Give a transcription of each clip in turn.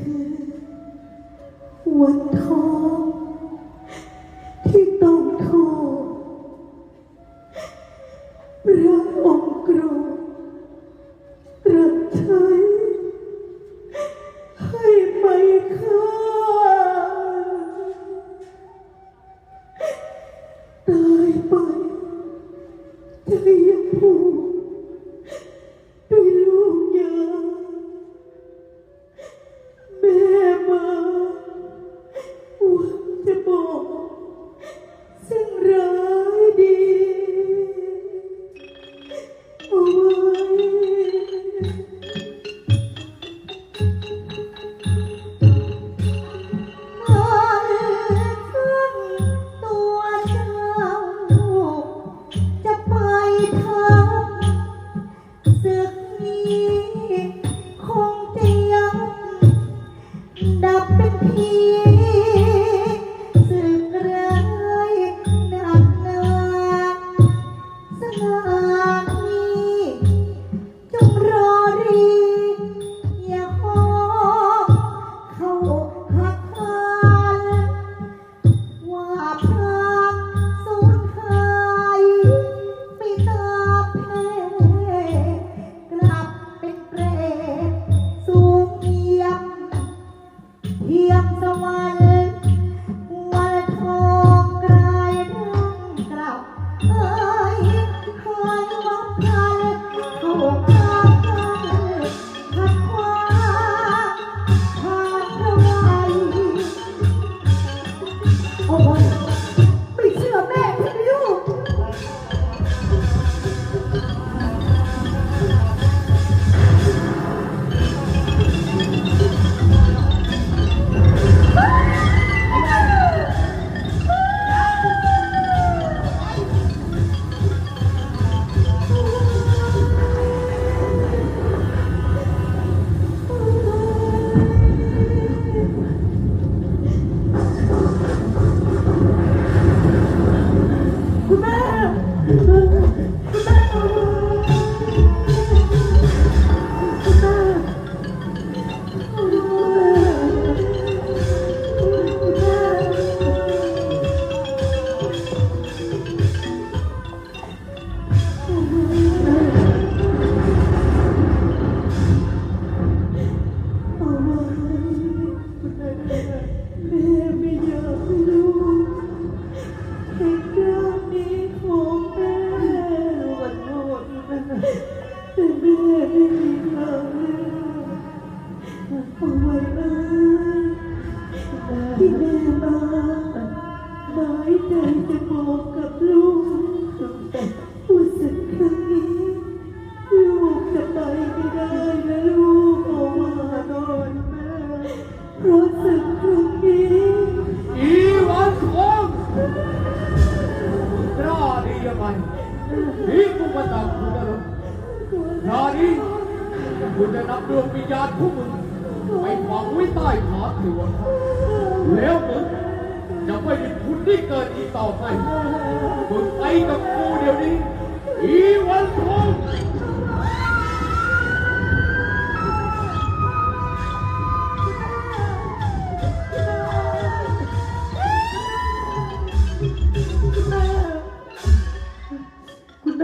คือ วันทอง พวกมันตามคุณนะลูกนาดีคุณจะนำดวงวิญญาณพวกมึงไปฝังไว้ใต้ฐาถื่วงแล้วมึงจะไม่ได้คุณที่เกิดอีกต่อไปมึงไปกับกูเดี๋ยวนี้อีวันทอง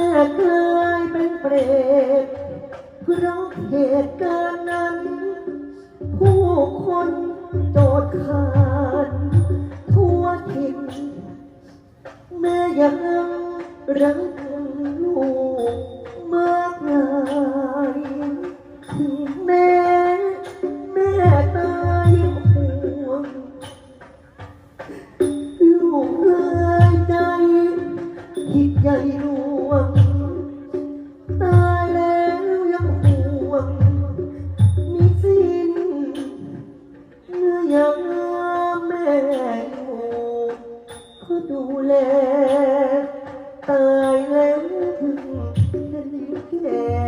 แม้กลายเป็นเปรตเพราะเหตุการณ์นั้น ผู้คนโจดขานทั่วถิ่นแม่ยังรักลูกมากนาย ม่อยู่ก็ดูแลตายแล้วถึงจะได้แก่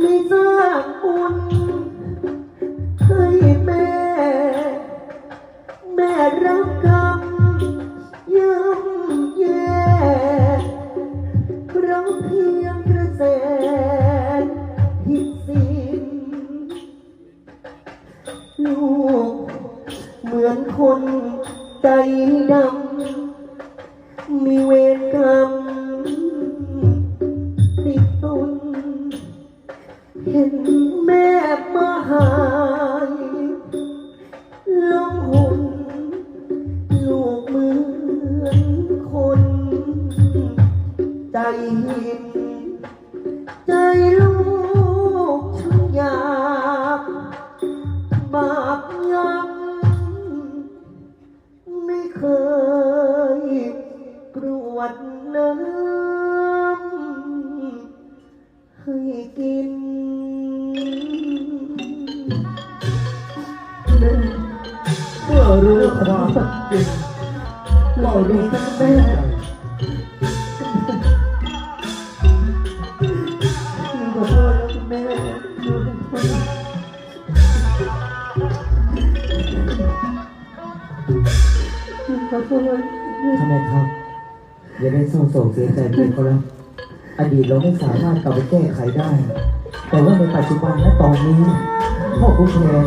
ไม่สร้างบุญให้แม่ แม่รับกรรมย่ำแย่เพราะเพียงกระแส ใจหินใจลูกช่างอยากบาปย้ำไม่เคยกรวดน้ำให้กินเมื่อรู้ความจริงก็รู้สึกเสียใจ ขอโทษทำไมครับ อย่าได้เศร้าโศกเสียใจไปเขาแล้วอดีตเราไม่สามารถกลับไปแก้ไขได้ แต่ว่าในปัจจุบันและตอนนี้พ่อคุณแทน